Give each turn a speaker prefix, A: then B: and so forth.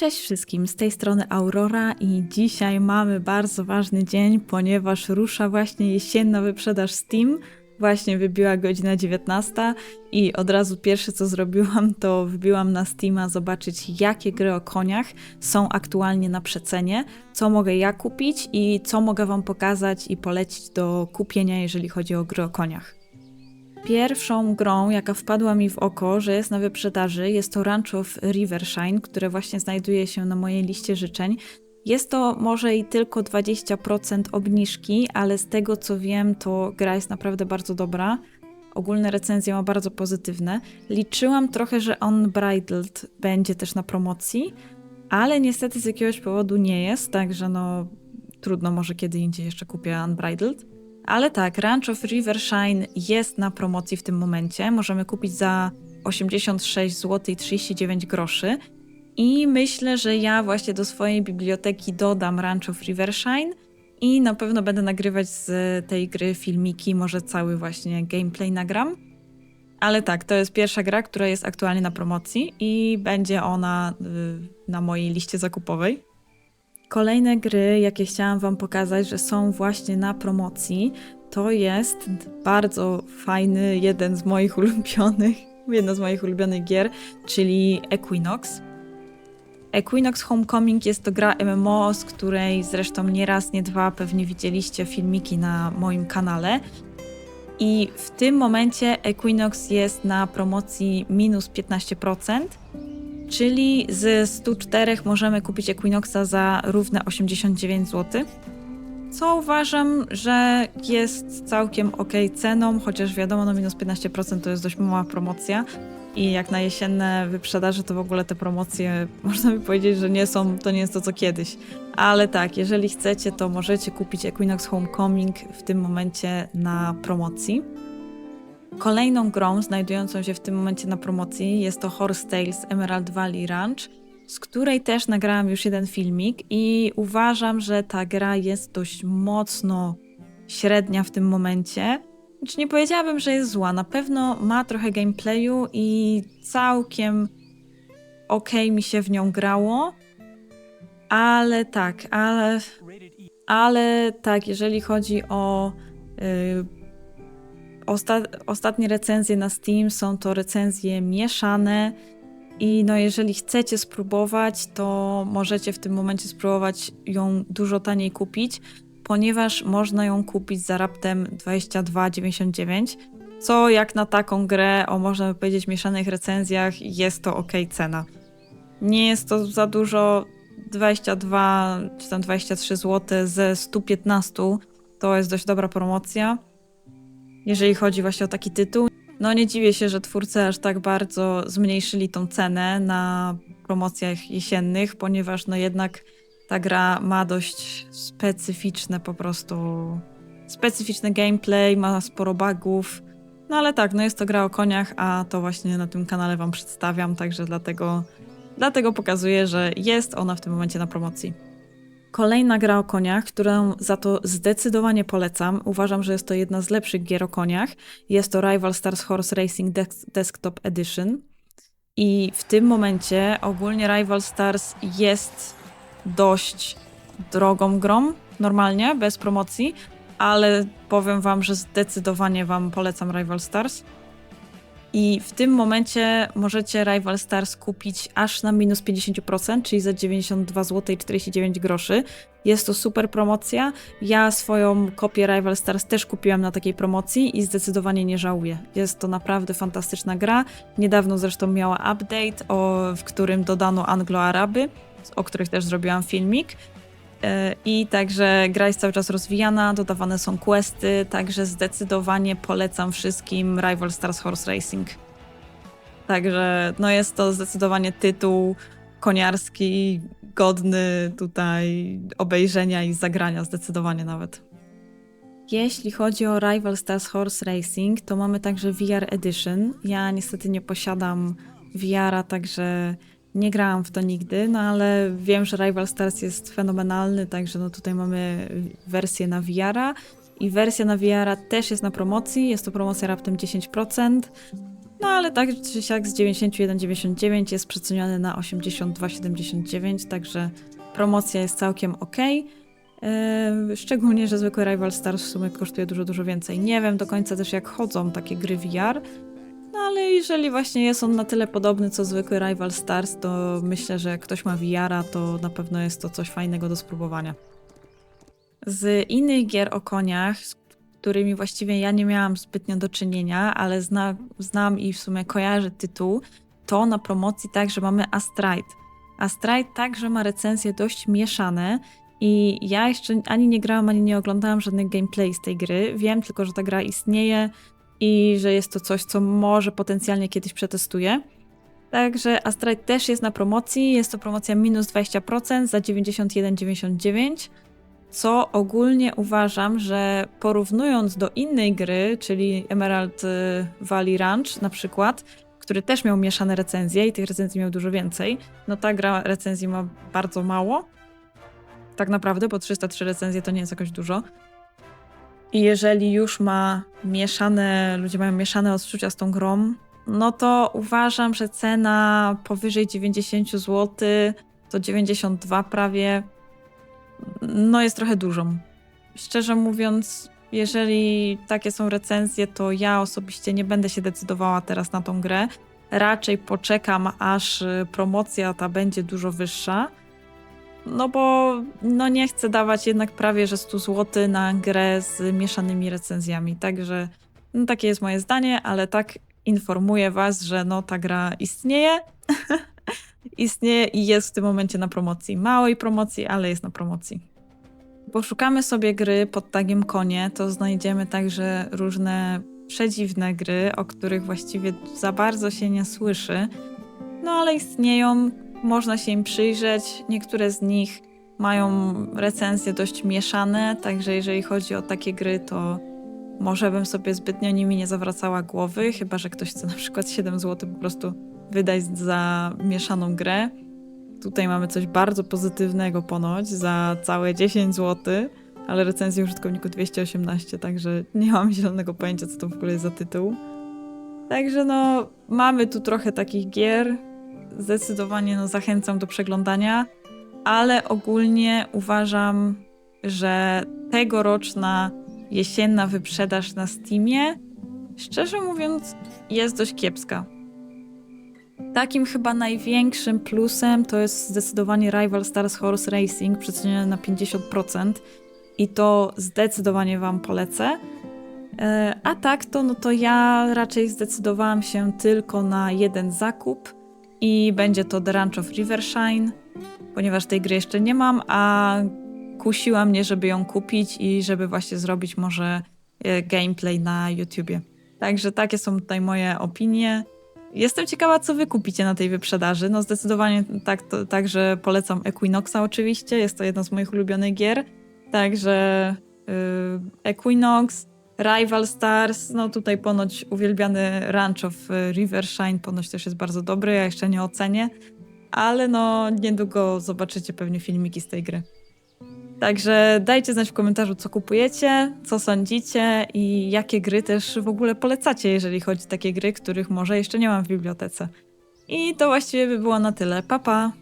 A: Cześć wszystkim, z tej strony Aurora i dzisiaj mamy bardzo ważny dzień, ponieważ rusza właśnie jesienna wyprzedaż Steam. Właśnie wybiła godzina 19 i od razu pierwsze co zrobiłam to wbiłam na Steama zobaczyć jakie gry o koniach są aktualnie na przecenie, co mogę ja kupić i co mogę wam pokazać i polecić do kupienia jeżeli chodzi o gry o koniach. Pierwszą grą, jaka wpadła mi w oko, że jest na wyprzedaży, jest to Ranch of Rivershine, które właśnie znajduje się na mojej liście życzeń. Jest to może i tylko 20% obniżki, ale z tego co wiem, to gra jest naprawdę bardzo dobra. Ogólne recenzje ma bardzo pozytywne. Liczyłam trochę, że Unbridled będzie też na promocji, ale niestety z jakiegoś powodu nie jest, także no trudno, może kiedy indziej jeszcze kupię Unbridled. Ale tak, Ranch of Rivershine jest na promocji w tym momencie. Możemy kupić za 86 zł i 39 groszy. I myślę, że ja właśnie do swojej biblioteki dodam Ranch of Rivershine i na pewno będę nagrywać z tej gry filmiki, może cały właśnie gameplay nagram. Ale tak, to jest pierwsza gra, która jest aktualnie na promocji i będzie ona y, na mojej liście zakupowej. Kolejne gry, jakie chciałam Wam pokazać, że są właśnie na promocji, to jest bardzo fajny, jeden z moich ulubionych, jedna z moich ulubionych gier, czyli Equinox. Equinox Homecoming jest to gra MMO, z której zresztą nie raz, nie dwa pewnie widzieliście filmiki na moim kanale. I w tym momencie Equinox jest na promocji minus 15%, czyli z 104 możemy kupić Equinoxa za równe 89 zł. Co uważam, że jest całkiem ok ceną, chociaż wiadomo, no minus 15% to jest dość mała promocja. I jak na jesienne wyprzedaże, to w ogóle te promocje, można by powiedzieć, że nie są, to nie jest to co kiedyś. Ale tak, jeżeli chcecie, to możecie kupić Equinox Homecoming w tym momencie na promocji. Kolejną grą znajdującą się w tym momencie na promocji jest to Horse Tales Emerald Valley Ranch, z której też nagrałam już jeden filmik i uważam, że ta gra jest dość mocno średnia w tym momencie. Znaczy nie powiedziałabym, że jest zła. Na pewno ma trochę gameplayu i całkiem ok mi się w nią grało. Ale tak, ale, ale tak, jeżeli chodzi o yy, Osta ostatnie recenzje na Steam są to recenzje mieszane. I no, jeżeli chcecie spróbować, to możecie w tym momencie spróbować ją dużo taniej kupić, ponieważ można ją kupić za raptem 22,99, co jak na taką grę o można by powiedzieć mieszanych recenzjach jest to ok cena. Nie jest to za dużo, 22 czy tam 23 zł ze 115 to jest dość dobra promocja jeżeli chodzi właśnie o taki tytuł. No nie dziwię się, że twórcy aż tak bardzo zmniejszyli tą cenę na promocjach jesiennych, ponieważ no jednak ta gra ma dość specyficzne po prostu, specyficzny gameplay, ma sporo bugów. No ale tak, no jest to gra o koniach, a to właśnie na tym kanale wam przedstawiam, także dlatego, dlatego pokazuję, że jest ona w tym momencie na promocji. Kolejna gra o koniach, którą za to zdecydowanie polecam. Uważam, że jest to jedna z lepszych gier o koniach. Jest to Rival Stars Horse Racing Desktop Edition. I w tym momencie ogólnie Rival Stars jest dość drogą grą, normalnie, bez promocji, ale powiem wam, że zdecydowanie wam polecam Rival Stars. I w tym momencie możecie Rival Stars kupić aż na minus 50%, czyli za 92 zł i 49 groszy. Jest to super promocja. Ja swoją kopię Rival Stars też kupiłam na takiej promocji i zdecydowanie nie żałuję. Jest to naprawdę fantastyczna gra. Niedawno zresztą miała update, o, w którym dodano Anglo-Araby, o których też zrobiłam filmik. E, I także gra jest cały czas rozwijana, dodawane są questy, także zdecydowanie polecam wszystkim Rival Stars Horse Racing. Także no jest to zdecydowanie tytuł koniarski, godny tutaj obejrzenia i zagrania, zdecydowanie nawet. Jeśli chodzi o Rival Stars Horse Racing, to mamy także VR Edition. Ja niestety nie posiadam VR-a, także nie grałam w to nigdy, no ale wiem, że Rival Stars jest fenomenalny, także no tutaj mamy wersję na VR-a i wersja na VR-a też jest na promocji, jest to promocja raptem 10%. No ale tak czy siak z 91,99 jest przeceniony na 82,79, także promocja jest całkiem ok. Szczególnie, że zwykły Rival Stars w sumie kosztuje dużo, dużo więcej. Nie wiem do końca też jak chodzą takie gry VR, no ale jeżeli właśnie jest on na tyle podobny co zwykły Rival Stars, to myślę, że jak ktoś ma VR-a, to na pewno jest to coś fajnego do spróbowania. Z innych gier o koniach, z którymi właściwie ja nie miałam zbytnio do czynienia, ale zna, znam i w sumie kojarzę tytuł, to na promocji także mamy Astrite. Astrite także ma recenzje dość mieszane i ja jeszcze ani nie grałam, ani nie oglądałam żadnych gameplay z tej gry. Wiem tylko, że ta gra istnieje i że jest to coś, co może potencjalnie kiedyś przetestuję. Także Astrite też jest na promocji. Jest to promocja minus 20% za 91,99 co ogólnie uważam, że porównując do innej gry, czyli Emerald y, Valley Ranch na przykład, który też miał mieszane recenzje i tych recenzji miał dużo więcej, no ta gra recenzji ma bardzo mało. Tak naprawdę, bo 303 recenzje to nie jest jakoś dużo. I jeżeli już ma mieszane, ludzie mają mieszane odczucia z tą grą, no to uważam, że cena powyżej 90 zł, to 92 prawie, no jest trochę dużą. Szczerze mówiąc, jeżeli takie są recenzje, to ja osobiście nie będę się decydowała teraz na tą grę. Raczej poczekam, aż promocja ta będzie dużo wyższa. No bo no nie chcę dawać jednak prawie że 100 zł na grę z mieszanymi recenzjami. Także no takie jest moje zdanie, ale tak informuję was, że no ta gra istnieje. istnieje i jest w tym momencie na promocji. Małej promocji, ale jest na promocji. Poszukamy sobie gry pod tagiem konie, to znajdziemy także różne przedziwne gry, o których właściwie za bardzo się nie słyszy. No ale istnieją, można się im przyjrzeć. Niektóre z nich mają recenzje dość mieszane, także jeżeli chodzi o takie gry, to może bym sobie zbytnio nimi nie zawracała głowy, chyba że ktoś chce na przykład 7 zł po prostu wydać za mieszaną grę. Tutaj mamy coś bardzo pozytywnego ponoć za całe 10 zł, ale recenzja użytkowników 218, także nie mam zielonego pojęcia, co to w ogóle jest za tytuł. Także no, mamy tu trochę takich gier. Zdecydowanie no, zachęcam do przeglądania, ale ogólnie uważam, że tegoroczna jesienna wyprzedaż na Steamie, szczerze mówiąc, jest dość kiepska. Takim chyba największym plusem to jest zdecydowanie Rival Stars Horse Racing, przeceniony na 50% i to zdecydowanie Wam polecę. E, a tak to, no to ja raczej zdecydowałam się tylko na jeden zakup i będzie to The Ranch of Rivershine, ponieważ tej gry jeszcze nie mam, a kusiła mnie, żeby ją kupić i żeby właśnie zrobić może e, gameplay na YouTubie. Także takie są tutaj moje opinie. Jestem ciekawa, co wy kupicie na tej wyprzedaży. No zdecydowanie tak, to, także polecam Equinoxa oczywiście, jest to jedna z moich ulubionych gier. Także yy, Equinox, Rival Stars, no tutaj ponoć uwielbiany Ranch of Rivershine ponoć też jest bardzo dobry, ja jeszcze nie ocenię, ale no niedługo zobaczycie pewnie filmiki z tej gry. Także dajcie znać w komentarzu, co kupujecie, co sądzicie i jakie gry też w ogóle polecacie, jeżeli chodzi o takie gry, których może jeszcze nie mam w bibliotece. I to właściwie by było na tyle. Pa, pa!